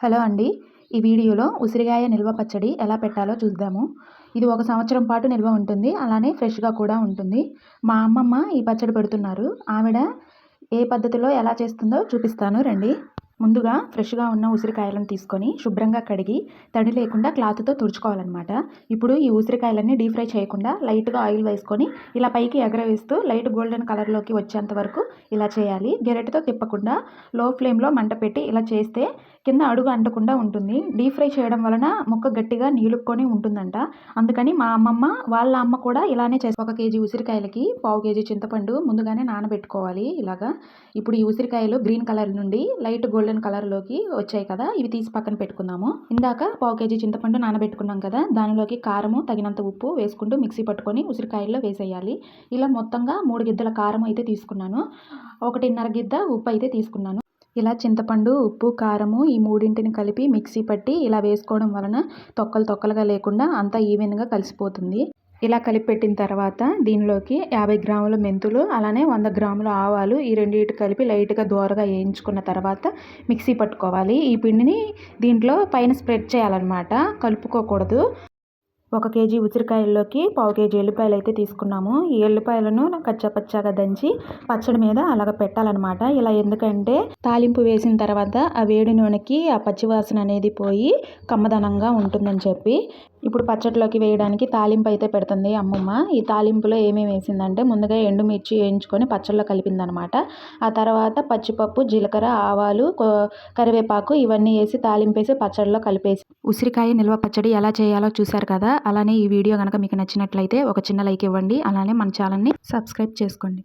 Hello అండి. ఈ వీడియోలో ఉసిరికాయ నిల్వ పచ్చడి ఎలా పెట్టాలో చూద్దాము. ఇది ఒక సంవత్సరం పాటు నిల్వ ఉంటుంది. అలానే ఫ్రెష్గా కూడా ఉంటుంది. మా అమ్మమ్మ ఈ పచ్చడి పెడుతున్నారు. ఆవిడ ఏ పద్ధతిలో ఎలా చేస్తుందో చూపిస్తాను. రండి. ముందుగా ఫ్రెష్గా ఉన్న ఉసిరికాయలను తీసుకొని శుభ్రంగా కడిగి తడి లేకుండా క్లాత్తో తుడుచుకోవాలన్నమాట. ఇప్పుడు ఈ ఉసిరికాయలన్నీ డీప్ ఫ్రై చేయకుండా లైట్గా ఆయిల్ వేసుకొని ఇలా పైకి ఎగరవేస్తూ లైట్ గోల్డెన్ కలర్లోకి వచ్చేంత వరకు ఇలా చేయాలి. గెరెట్తో తిప్పకుండా లో ఫ్లేమ్లో మంట పెట్టి ఇలా చేస్తే కింద అడుగు అంటకుండా ఉంటుంది. డీప్ ఫ్రై చేయడం వలన ముక్క గట్టిగా నీలుక్కొని ఉంటుందంట. అందుకని మా అమ్మమ్మ వాళ్ళ అమ్మ కూడా ఇలానే చేసి ఒక కేజీ ఉసిరికాయలకి పావు కేజీ చింతపండు ముందుగానే నానబెట్టుకోవాలి ఇలాగా. ఇప్పుడు ఈ ఉసిరికాయలు గ్రీన్ కలర్ నుండి లైట్ గోల్డెన్ కలర్లోకి వచ్చాయి కదా ఇవి తీసి పక్కన పెట్టుకుందాము. ఇందాక పావు కేజీ చింతపండు నానబెట్టుకున్నాం కదా దానిలోకి కారము తగినంత ఉప్పు వేసుకుంటూ మిక్సీ పట్టుకొని ఉసిరికాయల్లో వేసేయాలి. ఇలా మొత్తంగా మూడు గిద్దల కారం అయితే తీసుకున్నాను. ఒకటిన్నర గిద్ద ఉప్పు అయితే తీసుకున్నాను. ఇలా చింతపండు ఉప్పు కారము ఈ మూడింటిని కలిపి మిక్సీ పట్టి ఇలా వేసుకోవడం వలన తొక్కలు తొక్కలుగా లేకుండా అంతా ఈవెన్గా కలిసిపోతుంది. ఇలా కలిపి పెట్టిన తర్వాత దీనిలోకి యాభై గ్రాముల మెంతులు అలానే వంద గ్రాముల ఆవాలు ఈ రెండింటి కలిపి లైట్గా దోరగా వేయించుకున్న తర్వాత మిక్సీ పట్టుకోవాలి. ఈ పిండిని దీంట్లో పైన స్ప్రెడ్ చేయాలన్నమాట. కలుపుకోకూడదు. ఒక కేజీ ఉసిరికాయల్లోకి పావు కేజీ ఎల్లిపాయలు అయితే తీసుకున్నాము. ఈ ఎల్లిపాయలను కచ్చపచ్చగా దంచి పచ్చడి మీద అలాగ పెట్టాలన్నమాట. ఇలా ఎందుకంటే తాలింపు వేసిన తర్వాత ఆ వేడి నూనెకి ఆ పచ్చివాసన అనేది పోయి కమ్మదనంగా ఉంటుందని చెప్పి ఇప్పుడు పచ్చడిలోకి వేయడానికి తాలింపు అయితే పెడుతుంది అమ్మమ్మ. ఈ తాలింపులో ఏమేమి వేసిందంటే ముందుగా ఎండుమిర్చి వేయించుకొని పచ్చళ్ళలో కలిపిందనమాట ఆ తర్వాత పచ్చిపప్పు జీలకర్ర ఆవాలు కరివేపాకు ఇవన్నీ వేసి తాలింపు వేసి పచ్చడిలో కలిపేసి ఉసిరికాయ నిల్వ పచ్చడి ఎలా చేయాలో చూశారు కదా? అలానే ఈ వీడియో కనుక మీకు నచ్చినట్లయితే ఒక చిన్న లైక్ ఇవ్వండి. అలానే మన ఛానల్ని సబ్స్క్రైబ్ చేసుకోండి.